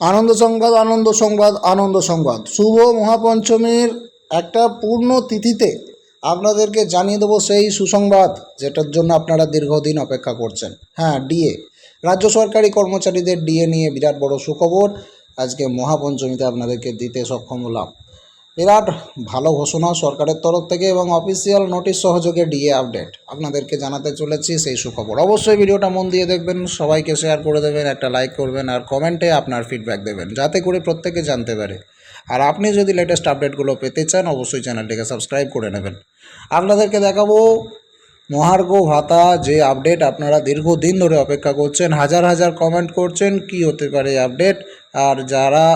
আনন্দ সংবাদ আনন্দ সংবাদ আনন্দ সংবাদ। শুভ মহাপঞ্চমীর একটা পূর্ণ তিথিতে আপনাদেরকে জানিয়ে দেবো সেই সুসংবাদ, যেটার জন্য আপনারা দীর্ঘদিন অপেক্ষা করছেন। হ্যাঁ ডিএ। রাজ্য সরকারি কর্মচারীদের ডিএ নিয়ে বিরাট বড় সুখবর। আজকে মহাপঞ্চমীতে আপনাদেরকে দিতে সক্ষম হলাম। বিরাট ভালো ঘোষণা সরকারের তরফ থেকে এবং অফিসিয়াল নোটিশ সহযোগে ডিএ আপডেট আপনাদেরকে জানাতে চলেছি সেই সুখবর। অবশ্যই ভিডিওটা মন দিয়ে দেখবেন, সবাইকে শেয়ার করে দেবেন, একটা লাইক করবেন আর কমেন্টে আপনার ফিডব্যাক দেবেন, যাতে করে প্রত্যেকে জানতে পারে। আর আপনি যদি লেটেস্ট আপডেটগুলো পেতে চান, অবশ্যই চ্যানেলটিকে সাবস্ক্রাইব করে নেবেন। আপনাদেরকে দেখাবো, মহার্ঘ ভাতা যে আপডেট আপনারা দীর্ঘদিন ধরে অপেক্ষা করছেন, হাজার হাজার কমেন্ট করছেন, কি হতে পারে আপডেট আর যারা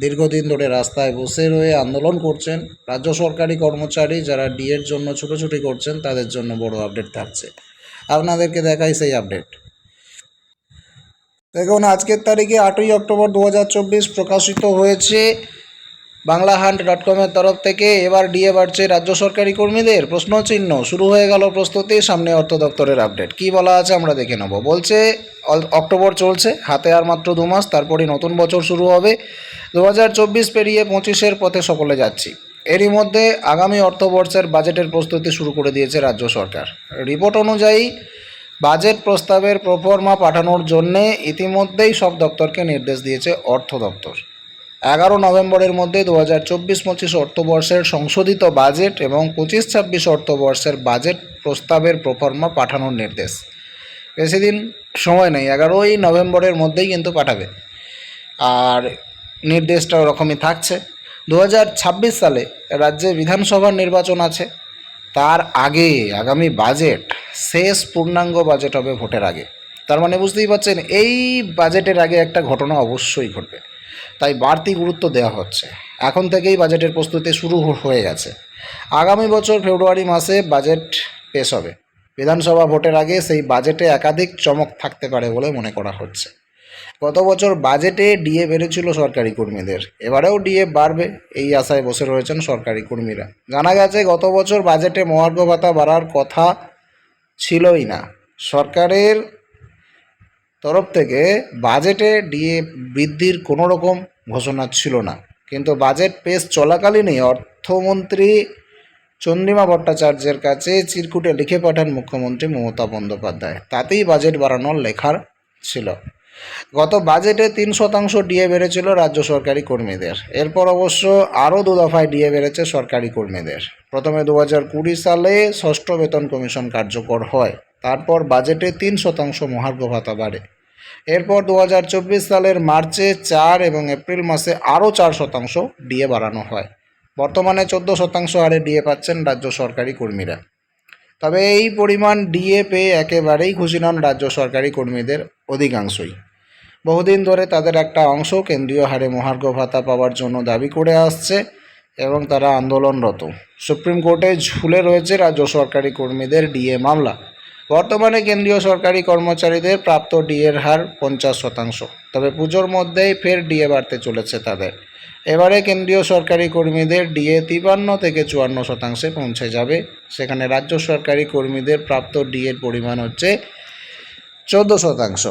দীর্ঘদিন ধরে রাস্তায় বসে রয়ে আন্দোলন করছেন রাজ্য সরকারি কর্মচারী যারা ডিএর জন্য ছুটোছুটি করছেন, তাদের জন্য বড় আপডেট থাকছে। আপনাদেরকে দেখাই সেই আপডেট। দেখুন, আজকের তারিখে আটই অক্টোবর দু হাজার চব্বিশ প্রকাশিত হয়েছে বাংলা হান্ট ডট কমের তরফ থেকে এবার ডিএ বাড়ছে রাজ্য সরকারি কর্মীদের। প্রশ্নচিহ্ন শুরু হয়ে গেল প্রস্তুতি, সামনে অর্থ দপ্তরের আপডেট। কি বলা আছে আমরা দেখে নেব। বলছে অক্টোবর চলছে, হাতে আর মাত্র দু মাস, তারপরই নতুন বছর শুরু হবে। দু হাজার চব্বিশ পেরিয়ে পঁচিশের পথে সকলে যাচ্ছি। এরই মধ্যে আগামী অর্থবর্ষের বাজেটের প্রস্তুতি শুরু করে দিয়েছে রাজ্য সরকার। রিপোর্ট অনুযায়ী বাজেট প্রস্তাবের প্রফর্মা পাঠানোর জন্যে ইতিমধ্যেই সব দপ্তরকে নির্দেশ দিয়েছে অর্থ দপ্তর। এগারো নভেম্বরের মধ্যে দু হাজার চব্বিশ পঁচিশ অর্থবর্ষের সংশোধিত বাজেট এবং পঁচিশ ছাব্বিশ অর্থবর্ষের বাজেট প্রস্তাবের প্রফর্মা পাঠানোর নির্দেশ। বেশি দিন সময় নেই, এগারোই নভেম্বরের মধ্যেই কিন্তু পাঠাবে। আর নির্দেশটা ওরকমই থাকছে। দু হাজার ছাব্বিশ সালে রাজ্যে বিধানসভার নির্বাচন আছে। তার আগে আগামী বাজেট শেষ পূর্ণাঙ্গ বাজেট হবে ভোটের আগে। তার মানে বুঝতেই পারছেন, এই বাজেটের আগে একটা ঘটনা অবশ্যই ঘটবে। তাই বাড়তি গুরুত্ব দেওয়া হচ্ছে। এখন থেকেই বাজেটের প্রস্তুতি শুরু হয়ে গেছে। আগামী বছর ফেব্রুয়ারি মাসে বাজেট পেশ হবে। বিধানসভা ভোটের আগে সেই বাজেটে একাধিক চমক থাকতে পারে বলে মনে করা হচ্ছে। গত বছর বাজেটে ডিএ বেড়েছিল সরকারি কর্মীদের। এবারেও ডিএ বাড়বে এই আশায় বসে রয়েছেন সরকারি কর্মীরা। জানা গেছে, গত বছর বাজেটে মহার্ঘ ভাতা বাড়ার কথা ছিলই না। সরকারের তরফ থেকে বাজেটে ডিএ বৃদ্ধির কোনো রকম ঘোষণা ছিল না। কিন্তু বাজেট পেশ চলাকালীনই অর্থমন্ত্রী চন্দ্রিমা ভট্টাচার্যের কাছে চিরকুটে লিখে পাঠান মুখ্যমন্ত্রী মমতা বন্দ্যোপাধ্যায়। তাতেই বাজেট বাড়ানোর লেখার ছিল। গত বাজেটে তিন শতাংশ ডিএ বেড়েছিল রাজ্য সরকারি কর্মীদের। এরপর অবশ্য আরও দু দফায় ডিএ বেড়েছে সরকারি কর্মীদের। প্রথমে দু হাজার কুড়ি সালে ষষ্ঠ বেতন কমিশন কার্যকর হয়। তারপর বাজেটে তিন শতাংশ মহার্ঘ ভাতা বাড়ে। এরপর দু হাজার চব্বিশ সালের মার্চে চার এবং এপ্রিল মাসে আরও চার শতাংশ ডিএ বাড়ানো হয়। বর্তমানে চোদ্দ শতাংশ হারে ডিএ পাচ্ছেন রাজ্য সরকারি কর্মীরা। তবে এই পরিমাণ ডিএ পেয়ে একেবারেই খুশি নন রাজ্য সরকারি কর্মীদের অধিকাংশই। বহুদিন ধরে তাদের একটা অংশ কেন্দ্রীয় হারে মহার্ঘ ভাতা পাওয়ার জন্য দাবি করে আসছে এবং তারা আন্দোলনরত। সুপ্রিম কোর্টে ঝুলে রয়েছে রাজ্য সরকারি কর্মীদের ডিএ মামলা। বর্তমানে কেন্দ্রীয় সরকারি কর্মচারীদের প্রাপ্ত ডিএর হার পঞ্চাশ শতাংশ। তবে পুজোর মধ্যেই ফের ডিএ বাড়তে চলেছে তাদের। এবারে কেন্দ্রীয় সরকারি কর্মীদের ডিএ তিপান্ন থেকে চুয়ান্ন শতাংশে পৌঁছে যাবে। সেখানে রাজ্য সরকারি কর্মীদের প্রাপ্ত ডিএর পরিমাণ হচ্ছে চোদ্দ শতাংশ।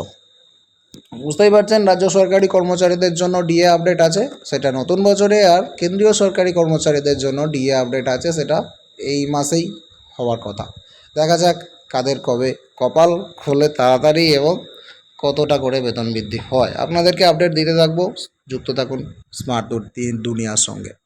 বুঝতেই পারছেন, রাজ্য সরকারি কর্মচারীদের জন্য ডিএ আপডেট আছে, সেটা নতুন বছরে, আর কেন্দ্রীয় সরকারি কর্মচারীদের জন্য ডিএ আপডেট আছে, সেটা এই মাসেই হওয়ার কথা। দেখা যাক কাদের কবে কপাল খোলে তাড়াতাড়ি এবং কতটা করে বেতন বৃদ্ধি হয়? আপনাদেরকে আপডেট দিতে থাকব। যুক্ত থাকুন স্মার্ট দুনিয়ার সঙ্গে।